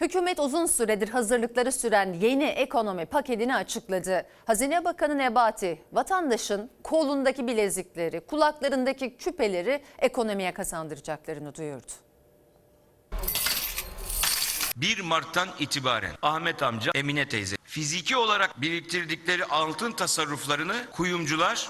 Hükümet uzun süredir hazırlıkları süren yeni ekonomi paketini açıkladı. Hazine Bakanı Nebati, vatandaşın kolundaki bilezikleri, kulaklarındaki küpeleri ekonomiye kazandıracaklarını duyurdu. 1 Mart'tan itibaren Ahmet amca, Emine teyze fiziki olarak biriktirdikleri altın tasarruflarını kuyumcular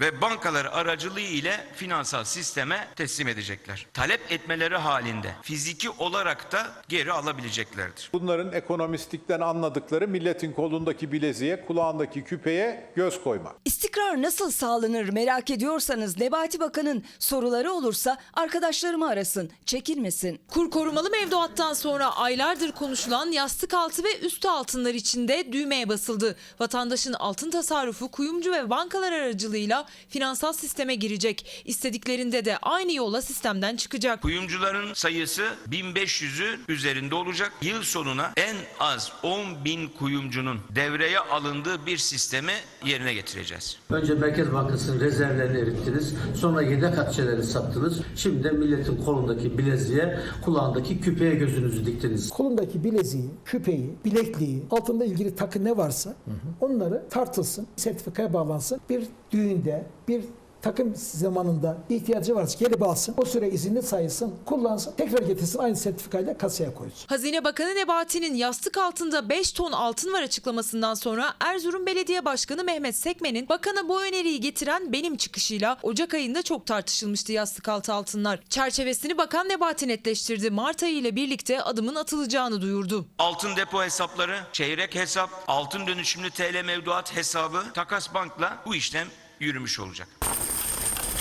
ve bankalar aracılığı ile finansal sisteme teslim edecekler. Talep etmeleri halinde fiziki olarak da geri alabileceklerdir. Bunların ekonomistlikten anladıkları milletin kolundaki bileziğe, kulağındaki küpeye göz koymak. İstikrar nasıl sağlanır merak ediyorsanız Nebati Bakan'ın soruları olursa arkadaşlarımı arasın, çekinmesin. Kur korumalı mevduattan sonra aylardır konuşulan yastık altı ve üstü altınlar içinde düğmeye basıldı. Vatandaşın altın tasarrufu kuyumcu ve bankalar aracılığıyla finansal sisteme girecek. İstediklerinde de aynı yolla sistemden çıkacak. Kuyumcuların sayısı 1500'ün üzerinde olacak. Yıl sonuna en az 10 bin kuyumcunun devreye alındığı bir sistemi yerine getireceğiz. Önce Merkez Bankası'nın rezervlerini erittiniz. Sonra yedek akçeleri sattınız. Şimdi de milletin kolundaki bileziğe, kulağındaki küpeye gözünüzü diktiniz. kolundaki bileziği, küpeyi, bilekliği, altında ilgili takı ne varsa onları tartılsın, sertifikaya bağlansın. Bir düğünde, bir takım zamanında ihtiyacı varsa gelip alsın. O süre izinli sayılsın, kullansın, tekrar getirsin aynı sertifikayla kasaya koysun. Hazine Bakanı Nebati'nin yastık altında 5 ton altın var açıklamasından sonra Erzurum Belediye Başkanı Mehmet Sekmen'in bakana bu öneriyi getiren benim çıkışıyla Ocak ayında çok tartışılmıştı yastık altı altınlar. Çerçevesini Bakan Nebati netleştirdi. Mart ayı ile birlikte adımın atılacağını duyurdu. Altın depo hesapları, çeyrek hesap, altın dönüşümlü TL mevduat hesabı takas bankla bu işlem yürümüş olacak.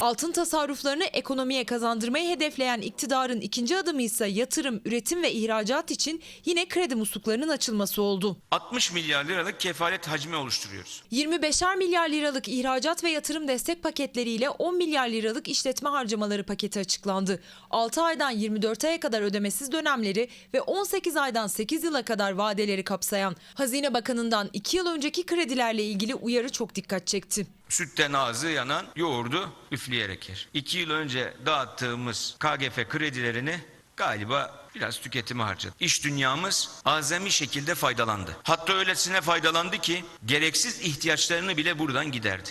Altın tasarruflarını ekonomiye kazandırmayı hedefleyen iktidarın ikinci adımı ise yatırım, üretim ve ihracat için yine kredi musluklarının açılması oldu. 60 milyar liralık kefalet hacmi oluşturuyoruz. 25'er milyar liralık ihracat ve yatırım destek paketleriyle 10 milyar liralık işletme harcamaları paketi açıklandı. 6 aydan 24 aya kadar ödemesiz dönemleri ve 18 aydan 8 yıla kadar vadeleri kapsayan Hazine Bakanı'ndan 2 yıl önceki kredilerle ilgili uyarı çok dikkat çekti. Sütten ağzı yanan yoğurdu üfleyerek yer. 2 yıl önce dağıttığımız KGF kredilerini galiba biraz tüketime harcadı. İş dünyamız azami şekilde faydalandı. Hatta öylesine faydalandı ki gereksiz ihtiyaçlarını bile buradan giderdi.